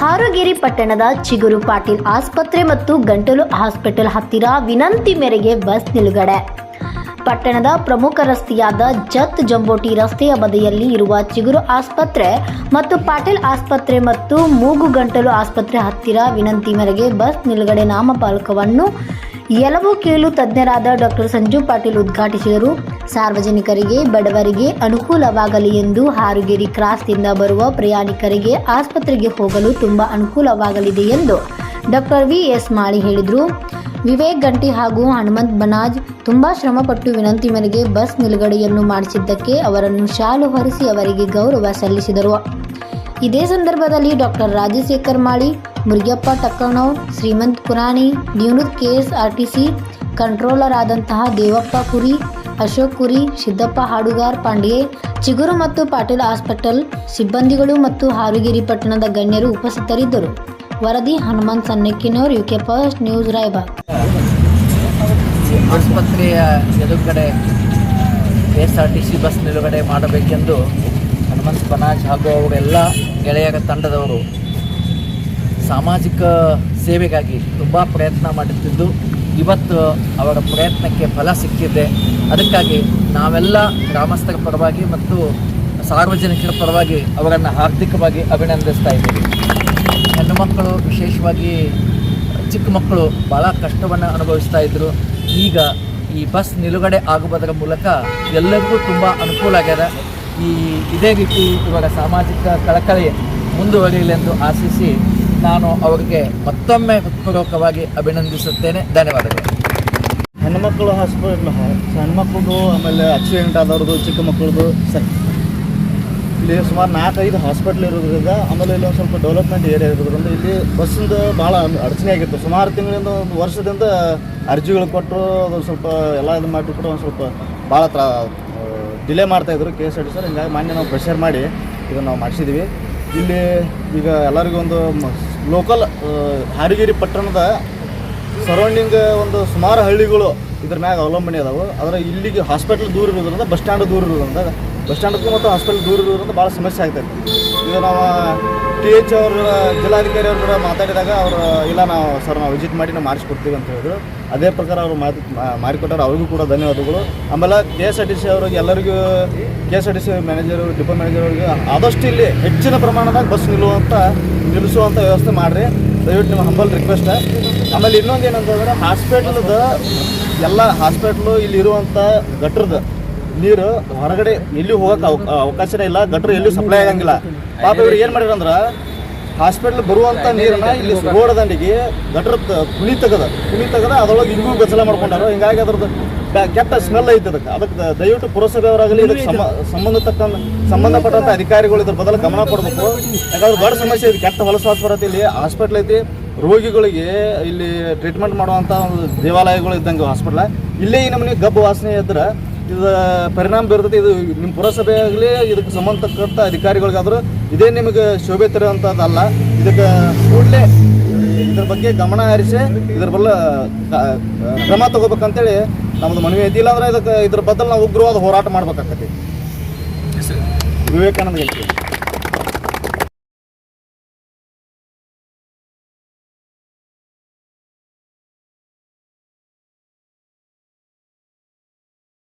ಹಾರೋಗೇರಿ ಪಟ್ಟಣದ ಚಿಗುರು ಪಾಟೀಲ್ ಆಸ್ಪತ್ರೆ ಮತ್ತು ಗಂಟಲು ಹಾಸ್ಪಿಟಲ್ ಹತ್ತಿರ ವಿನಂತಿ ಮೇರೆಗೆ ಬಸ್ ನಿಲುಗಡೆ. ಪಟ್ಟಣದ ಪ್ರಮುಖ ರಸ್ತೆಯಾದ ಜತ್ ಜಂಬೋಟಿ ರಸ್ತೆಯ ಬದಿಯಲ್ಲಿ ಇರುವ ಚಿಗುರು ಆಸ್ಪತ್ರೆ ಮತ್ತು ಪಾಟೀಲ್ ಆಸ್ಪತ್ರೆ ಮತ್ತು ಮೂಗು ಗಂಟಲು ಆಸ್ಪತ್ರೆ ಹತ್ತಿರ ವಿನಂತಿ ಮೇರೆಗೆ ಬಸ್ ನಿಲುಗಡೆ ನಾಮಫಲಕವನ್ನು ಎಲವು ಕೀಲು ತಜ್ಞರಾದ ಡಾಕ್ಟರ್ ಸಂಜು ಪಾಟೀಲ್ ಉದ್ಘಾಟಿಸಿದರು. ಸಾರ್ವಜನಿಕರಿಗೆ, ಬಡವರಿಗೆ ಅನುಕೂಲವಾಗಲಿ ಎಂದು ಹಾರುಗೇರಿ ಕ್ರಾಸ್ನಿಂದ ಬರುವ ಪ್ರಯಾಣಿಕರಿಗೆ ಆಸ್ಪತ್ರೆಗೆ ಹೋಗಲು ತುಂಬ ಅನುಕೂಲವಾಗಲಿದೆ ಎಂದು ಡಾಕ್ಟರ್ ವಿ ಎಸ್ ಮಾಳಿ ಹೇಳಿದರು. ವಿವೇಕ್ ಗಂಟಿ ಹಾಗೂ ಹನುಮಂತ್ ಬನಾಜ್ ತುಂಬ ಶ್ರಮಪಟ್ಟು ವಿನಂತಿ ಮೇರೆಗೆ ಬಸ್ ನಿಲುಗಡೆಯನ್ನು ಮಾಡಿಸಿದ್ದಕ್ಕೆ ಅವರನ್ನು ಶಾಲು ಹೊರಿಸಿ ಅವರಿಗೆ ಗೌರವ ಸಲ್ಲಿಸಿದರು. ಇದೇ ಸಂದರ್ಭದಲ್ಲಿ ಡಾಕ್ಟರ್ ರಾಜಶೇಖರ್ ಮಾಳಿ ಮುರುಗಪ್ಪ ಟಕ್ಕಣವ್ ಶ್ರೀಮಂತ್ ಪುರಾಣಿ ನಿವೃತ್ ಕೆಎಸ್ಆರ್ಟಿಸಿ ಕಂಟ್ರೋಲರ್ ಆದಂತಹ ದೇವಪ್ಪ ಕುರಿ, ಅಶೋಕ್ ಕುರಿ, ಸಿದ್ದಪ್ಪ ಹಾಡುಗಾರ್ ಪಾಂಡ್ಯೆ, ಚಿಗುರು ಮತ್ತು ಪಾಟೀಲ್ ಹಾಸ್ಪಿಟಲ್, ಸಿಬ್ಬಂದಿಗಳು ಮತ್ತು ಹಾರುಗಿರಿ ಪಟ್ಟಣದ ಗಣ್ಯರು ಉಪಸ್ಥಿತರಿದ್ದರು. ವರದಿ Hanumant U UK first news, Raybag. ಆಸ್ಪತ್ರೆಯ ಎದುರುಗಡೆ K S R T C bus ನಿಲುಗಡೆ ಮಾಡಬೇಕೆಂದು ಹನುಮಂತ್ ಬನಾಜ್ ಹಾಗೂ ಅವರೆಲ್ಲ ಗೆಳೆಯರ ತಂಡದವರು ಸಾಮಾಜಿಕ ಸೇವೆಗಾಗಿ ತುಂಬ ಪ್ರಯತ್ನ ಮಾಡುತ್ತಿದ್ದು ಇವತ್ತು ಅವರ ಪ್ರಯತ್ನಕ್ಕೆ ಫಲ ಸಿಕ್ಕಿದೆ. ಅದಕ್ಕಾಗಿ ನಾವೆಲ್ಲ ಗ್ರಾಮಸ್ಥರ ಪರವಾಗಿ ಮತ್ತು ಸಾರ್ವಜನಿಕರ ಪರವಾಗಿ ಅವರನ್ನು ಹಾರ್ದಿಕವಾಗಿ ಅಭಿನಂದಿಸ್ತಾ ಇದ್ದೀವಿ. ಹೆಣ್ಣು ಮಕ್ಕಳು ವಿಶೇಷವಾಗಿ ಚಿಕ್ಕ ಮಕ್ಕಳು ಭಾಳ ಕಷ್ಟವನ್ನು ಅನುಭವಿಸ್ತಾ ಇದ್ದರು ಈಗ ಈ ಬಸ್ ನಿಲುಗಡೆ ಆಗುವುದರ ಮೂಲಕ ಎಲ್ಲರಿಗೂ ತುಂಬ ಅನುಕೂಲ ಆಗ್ಯದ. ಈ ಇದೇ ರೀತಿ ಇವರ ಸಾಮಾಜಿಕ ಕಳಕಳಿ ಮುಂದುವರಿಯಲೆಂದು ಆಶಿಸಿ ನಾನು ಅವರಿಗೆ ಮತ್ತೊಮ್ಮೆ ಹೃತ್ಪೂರ್ವಕವಾಗಿ ಅಭಿನಂದಿಸುತ್ತೇನೆ. ಧನ್ಯವಾದಗಳು. ಹೆಣ್ಮಕ್ಳು ಹಾಸ್ಪಿಟ್ಲ್ ಹೆಣ್ಮಕ್ಳದು ಆಮೇಲೆ ಆಕ್ಸಿಡೆಂಟ್ ಆದವ್ರದ್ದು ಚಿಕ್ಕ ಮಕ್ಕಳದು ಸ ಇಲ್ಲಿ ಸುಮಾರು ನಾಲ್ಕೈದು ಹಾಸ್ಪಿಟ್ಲ್ ಇರೋದ್ರಿಂದ ಆಮೇಲೆ ಇಲ್ಲಿ ಒಂದು ಸ್ವಲ್ಪ ಡೆವಲಪ್ಮೆಂಟ್ ಏರಿಯಾ ಇರೋದ್ರಿಂದ ಇಲ್ಲಿ ಬಸ್ಸಿಂದ ಭಾಳ ಅಡಚಣೆ ಆಗಿತ್ತು. ಸುಮಾರು ತಿಂಗಳಿಂದ ಒಂದು ವರ್ಷದಿಂದ ಅರ್ಜಿಗಳು ಕೊಟ್ಟರು ಅದೊಂದು ಸ್ವಲ್ಪ ಎಲ್ಲ ಇದು ಮಾಡಿಬಿಟ್ಟು ಒಂದು ಸ್ವಲ್ಪ ಭಾಳ ತ್ರಾ ಡಿಲೇ ಮಾಡ್ತಾಯಿದ್ರು K S R T sir, ಹಿಂಗಾಗಿ ಮಾನ್ಯ ನಾವು ಪ್ರೆಷರ್ ಮಾಡಿ ಇದನ್ನು ನಾವು ಮಾಡಿಸಿದ್ದೀವಿ ಇಲ್ಲಿ ಈಗ ಎಲ್ಲರಿಗೂ ಒಂದು ಲೋಕಲ್ ಹಾರಿಗಿರಿ ಪಟ್ಟಣದ ಸರೌಂಡಿಂಗ್ ಒಂದು ಸುಮಾರು ಹಳ್ಳಿಗಳು ಇದ್ರ ಮ್ಯಾಗ ಅವಲಂಬನೆ ಅದಾವೆ. ಆದರೆ ಇಲ್ಲಿಗೆ ಹಾಸ್ಪಿಟ್ಲ್ ದೂರ ಇರೋದ್ರಿಂದ ಬಸ್ ಸ್ಟ್ಯಾಂಡ್ ದೂರ ಇರೋದ್ರಿಂದ ಬಸ್ ಸ್ಟ್ಯಾಂಡ್ಗೂ ಮತ್ತು ಹಾಸ್ಪಿಟಲ್ ದೂರ ಇರೋದ್ರಿಂದ ಭಾಳ ಸಮಸ್ಯೆ ಆಗ್ತೈತೆ. ಈಗ ನಾವು ಟಿ ಎಚ್ ಅವ್ರ, ಜಿಲ್ಲಾಧಿಕಾರಿ ಅವ್ರ ಮಾತಾಡಿದಾಗ ಅವರು, ಇಲ್ಲ ನಾವು ಸರ್ ನಾವು ವಿಸಿಟ್ ಮಾಡಿ ನಾವು ಮಾಡಿಸ್ಕೊಡ್ತೀವಿ ಅಂತ ಹೇಳಿದ್ರು. ಅದೇ ಪ್ರಕಾರ ಅವರು ಮಾತು ಮಾಡಿಕೊಟ್ಟಾರೆ. ಅವ್ರಿಗೂ ಕೂಡ ಧನ್ಯವಾದಗಳು. ಆಮೇಲೆ K S R T C ಅವ್ರಿಗೆ ಎಲ್ಲರಿಗೂ, K S R T C manager depot manager ಅವ್ರಿಗೆ ಆದಷ್ಟು ಇಲ್ಲಿ ಹೆಚ್ಚಿನ ಪ್ರಮಾಣದಾಗ ಬಸ್ ನಿಲ್ಲುವಂಥ ನಿಲ್ಲಿಸುವಂಥ ವ್ಯವಸ್ಥೆ ಮಾಡಿರಿ. ದಯವಿಟ್ಟು ನಿಮ್ಮ ಹಂಬಲ್ ರಿಕ್ವೆಸ್ಟ್ ಆಮೇಲೆ ಇನ್ನೊಂದು ಏನಂತಂದ್ರೆ ಹಾಸ್ಪಿಟ್ಲದ ಎಲ್ಲ ಹಾಸ್ಪಿಟ್ಲು ಇಲ್ಲಿ ಇರುವಂಥ ಗಟ್ರದ ನೀರು ಹೊರಗಡೆ ಎಲ್ಲಿ ಹೋಗಕ್ಕೆ ಅವ ಅವಕಾಶನೇ ಇಲ್ಲ, ಗಟ್ರ ಎಲ್ಲೂ ಸಪ್ಲೈ ಆಗಂಗಿಲ್ಲ. ಪಾಪ ಇವ್ರು ಏನು ಮಾಡಿರಂದ್ರ ಹಾಸ್ಪಿಟ್ಲ್ ಬರುವಂಥ ನೀರನ್ನ ಇಲ್ಲಿ ರೋಡ್ ದಂಡಿಗೆ ಗಟ್ರ ಕುಣಿ ತೆಗದ. ಕುಣಿ ತೆಗದ, ಅದರೊಳಗೆ ಇಂಗೂ ಗಚ್ಚಲ ಮಾಡ್ಕೊಂಡಾರ. ಹಿಂಗಾಗಿ ಅದ್ರದ್ದು ಕೆಟ್ಟ ಸ್ಮೆಲ್ ಐತೆ ಅದಕ್ಕೆ. ಅದಕ್ಕೆ ದಯವಿಟ್ಟು ಪುರಸಭೆಯವರಾಗಲಿ ಇದಕ್ಕೆ ಸಮ ಸಂಬಂಧತಕ್ಕ ಸಂಬಂಧಪಟ್ಟಂಥ ಅಧಿಕಾರಿಗಳು ಇದ್ರ ಬದಲು ಗಮನ ಕೊಡಬೇಕು. ಯಾಕಂದ್ರೆ ದೊಡ್ಡ ಸಮಸ್ಯೆ ಇದೆ. ಕೆಟ್ಟ ಹೊಲಸಾಸ್ ಬರತ್ತೆ ಇಲ್ಲಿ ಹಾಸ್ಪಿಟ್ಲ್ ಐತಿ. ರೋಗಿಗಳಿಗೆ ಇಲ್ಲಿ ಟ್ರೀಟ್ಮೆಂಟ್ ಮಾಡುವಂಥ ಒಂದು ದೇವಾಲಯಗಳು ಇದ್ದಂಗೆ ಹಾಸ್ಪಿಟ್ಲ ಇಲ್ಲೇ ಈ ನಮ್ಮನೆ ಗಬ್ಬು ವಾಸನೆ ಇದ್ರೆ ಇದು ಪರಿಣಾಮ ಬೀರ್ತೈತಿ. ಇದು ನಿಮ್ಮ ಪುರಸಭೆ ಆಗಲಿ ಇದಕ್ಕೆ ಸಂಬಂಧಪಟ್ಟ ಅಧಿಕಾರಿಗಳಿಗಾದರೂ ಇದೇ ನಿಮಗೆ ಶೋಭೆ ತರುವಂಥದ್ದಲ್ಲ ಇದಕ್ಕೆ ಕೂಡಲೇ ಇದ್ರ ಬಗ್ಗೆ ಗಮನ ಹರಿಸಿ ಇದ್ರ ಬಲ್ಲ ಕ್ರಮ ತಗೋಬೇಕಂತೇಳಿ ನಮ್ಮದು ಮನವಿ ಐತಿ. ಇಲ್ಲಾಂದ್ರೆ ಇದಕ್ಕೆ ಇದ್ರ ಬದಲು ನಾವು ಉಗ್ರವಾದ ಹೋರಾಟ ಮಾಡ್ಬೇಕಾಗ್ತೈತಿ. ವಿವೇಕಾನಂದ ಹೇಳ್ತೀವಿ.